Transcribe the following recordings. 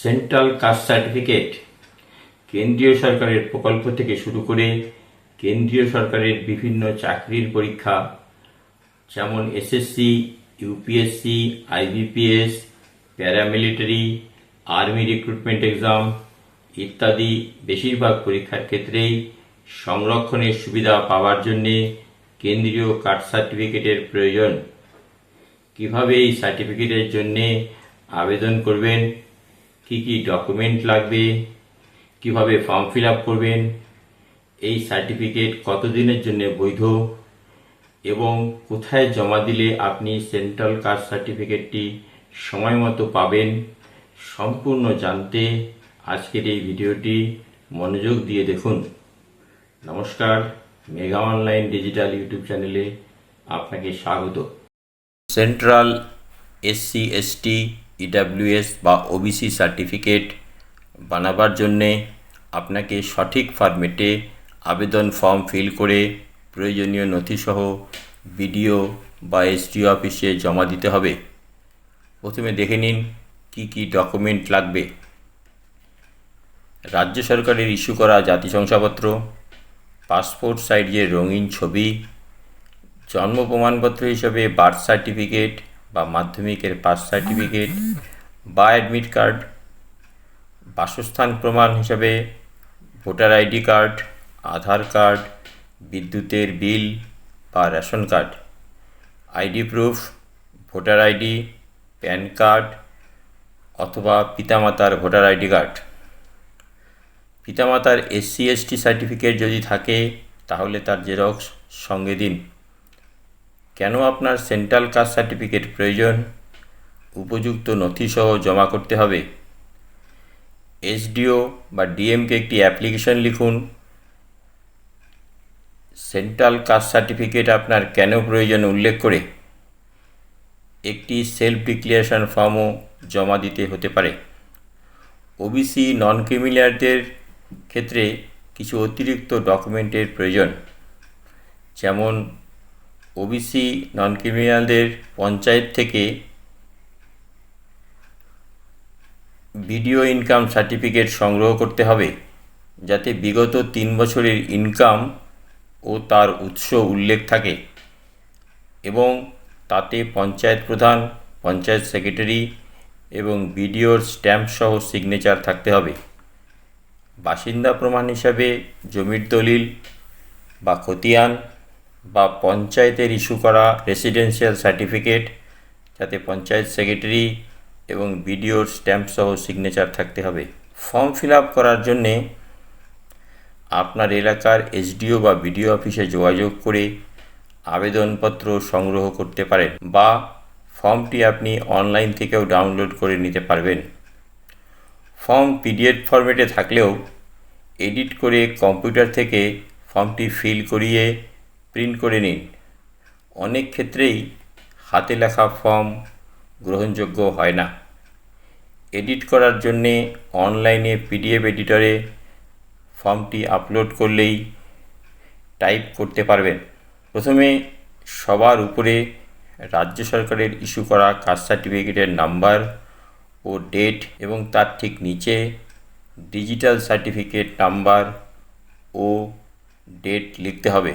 Central caste certificate কেন্দ্রীয় সরকারের প্রকল্প থেকে শুরু করে কেন্দ্রীয় সরকারের বিভিন্ন চাকরির পরীক্ষা, যেমন SSC UPSC IBPS paramilitary army recruitment exam ইত্যাদি বেশিরভাগ পরীক্ষার ক্ষেত্রেই সংরক্ষণের সুবিধা পাওয়ার জন্যে কেন্দ্রীয় কাস্ট সার্টিফিকেটের প্রয়োজন। কীভাবে এই সার্টিফিকেটের জন্যে আবেদন করবেন? কি কি ডকুমেন্ট লাগবে, কীভাবে ফর্ম ফিল আপ করবেন, এই সার্টিফিকেট কতদিনের জন্য বৈধ এবং কোথায় জমা দিলে আপনি সেন্ট্রাল কাস্ট সার্টিফিকেটটি সময় মতো পাবেন, সম্পূর্ণ জানতে আজকের এই ভিডিওটি মনোযোগ দিয়ে দেখুন। নমস্কার মেগা অনলাইন ডিজিটাল ইউটিউব চ্যানেলে আপনাকে স্বাগত। সেন্ট্রাল এসসি এসটি ইডাব্লিউএস বা ওবিসি সার্টিফিকেট বানাবার জন্যে আপনাকে সঠিক ফরম্যাটে আবেদন ফর্ম ফিল করে প্রয়োজনীয় নথিসহ বিডিও বা এসডিও অফিসে জমা দিতে হবে। প্রথমে দেখে নিন কি কি ডকুমেন্ট লাগবে। রাজ্য সরকারের ইস্যু করা জাতি শংসাপত্র, পাসপোর্ট সাইজের রঙিন ছবি, জন্ম প্রমাণপত্র হিসেবে বার্থ সার্টিফিকেট বা মাধ্যমিকের পাস সার্টিফিকেট বা অ্যাডমিট কার্ড বাসস্থান প্রমাণ হিসাবে voter ID card, Aadhaar card, বিদ্যুতের বিল বা ration card, ID proof, voter ID, PAN card অথবা পিতামাতার ভোটার আইডি কার্ড। পিতামাতার এসসি এসটি সার্টিফিকেট যদি থাকে, তাহলে তার জেরক্স সঙ্গে দিন। কেন আপনার সেন্ট্রাল কাস্ট সার্টিফিকেট প্রয়োজন? উপযুক্ত নথিসহ জমা করতে হবে। এসডিও বা ডিএমকে একটি অ্যাপ্লিকেশন লিখুন। সেন্ট্রাল কাস্ট সার্টিফিকেট আপনার কেন প্রয়োজন উল্লেখ করে। একটি সেলফ ডিক্লিয়ারেশন ফর্মও জমা দিতে হতে পারে। ওবিসি নন ক্রিমিলিয়ারদের ক্ষেত্রে কিছু অতিরিক্ত ডকুমেন্টের প্রয়োজন, যেমন ওবিসি নন ক্রিমিনালদের পঞ্চায়েত থেকে ভিডিও ইনকাম সার্টিফিকেট সংগ্রহ করতে হবে, যাতে বিগত তিন বছরের ইনকাম ও তার উৎস উল্লেখ থাকে। এবং তাতে পঞ্চায়েত প্রধান, পঞ্চায়েত সেক্রেটারি এবং বিডিওর স্ট্যাম্প সহ সিগনেচার থাকতে হবে। বাসিন্দা প্রমাণ হিসাবে জমির দলিল বা খতিয়ান বা পঞ্চায়েতের ইস্যু করা রেসিডেন্সিয়াল সার্টিফিকেট যাতে পঞ্চায়েত সেক্রেটারি এবং বিডিওর স্ট্যাম্প সহ সিগনেচার থাকতে হবে। ফর্ম ফিল আপ করার জন্যে আপনার এলাকার এসডিও বা বিডিও অফিসে যোগাযোগ করে আবেদনপত্র সংগ্রহ করতে পারেন বা ফর্মটি আপনি অনলাইন থেকেও ডাউনলোড করে নিতে পারবেন। ফর্ম পিডিএফ ফরম্যাটে থাকলেও এডিট করে কম্পিউটার থেকে ফর্মটি ফিল করিয়ে প্রিন্ট করে নিন। অনেক ক্ষেত্রেই হাতে লেখা ফর্ম গ্রহণযোগ্য হয় না। এডিট করার জন্যে অনলাইনে পিডিএফ এডিটরে ফর্মটি আপলোড করলেই টাইপ করতে পারবেন। প্রথমে সবার উপরে রাজ্য সরকারের ইস্যু করা কাস্ট সার্টিফিকেটের নাম্বার ও ডেট এবং তার ঠিক নিচে ডিজিটাল সার্টিফিকেট নাম্বার ও ডেট লিখতে হবে।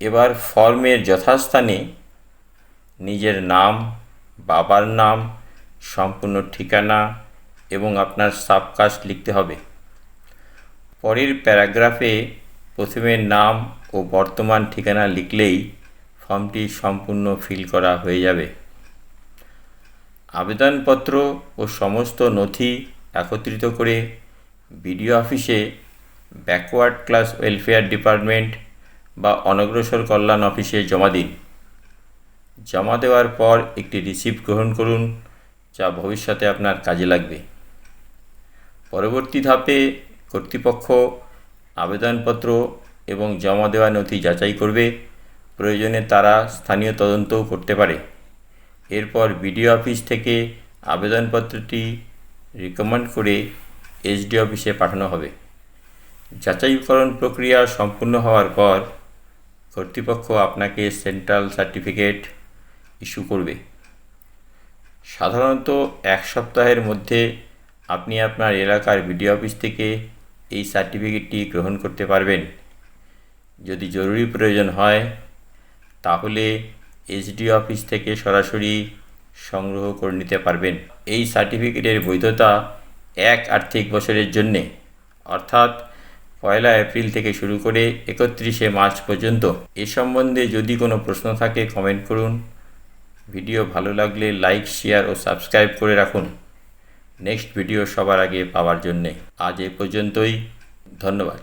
এবার ফর্মের যথাস্থানে নিজের নাম, বাবার নাম, সম্পূর্ণ ঠিকানা এবং আপনার সাবকাস্ট লিখতে হবে। পরের প্যারাগ্রাফে প্রথমে নাম ও বর্তমান ঠিকানা লিখলেই ফর্মটি সম্পূর্ণ ফিল করা হয়ে যাবে। আবেদনপত্র ও সমস্ত নথি একত্রিত করে বিডিও অফিসে ব্যাকওয়ার্ড ক্লাস ওয়েলফেয়ার ডিপার্টমেন্ট বা অনগ্রসর কল্যাণ অফিসে জমা দিন। জমা দেওয়ার পর একটি রিসিপ্ট গ্রহণ করুন, যা ভবিষ্যতে আপনার কাজে লাগবে। পরবর্তী ধাপে কর্তৃপক্ষ আবেদনপত্র এবং জমা দেওয়া নথি যাচাই করবে। প্রয়োজনে তারা স্থানীয় তদন্তও করতে পারে। এরপর বিডিও অফিস থেকে আবেদনপত্রটি রিকমেন্ড করে এসডি অফিসে পাঠানো হবে। যাচাইকরণ প্রক্রিয়া সম্পূর্ণ হওয়ার পর কর্তৃপক্ষ আপনাকে সেন্ট্রাল সার্টিফিকেট ইস্যু করবে। সাধারণত এক সপ্তাহের মধ্যে আপনি আপনার এলাকার বিডিও অফিস থেকে এই সার্টিফিকেটটি গ্রহণ করতে পারবেন। যদি জরুরি প্রয়োজন হয়, তাহলে এসডিও অফিস থেকে সরাসরি সংগ্রহ করে নিতে পারবেন। এই সার্টিফিকেটের বৈধতা এক আর্থিক বছরের জন্যে, অর্থাৎ পয়লা এপ্রিল থেকে শুরু করে একত্রিশে মার্চ পর্যন্ত এ সম্বন্ধে যদি কোনো প্রশ্ন থাকে কমেন্ট করুন। ভিডিও ভালো লাগলে লাইক শেয়ার ও সাবস্ক্রাইব করে রাখুন। নেক্সট ভিডিও সবার আগে পাওয়ার জন্যে। আজ এ পর্যন্তই। ধন্যবাদ।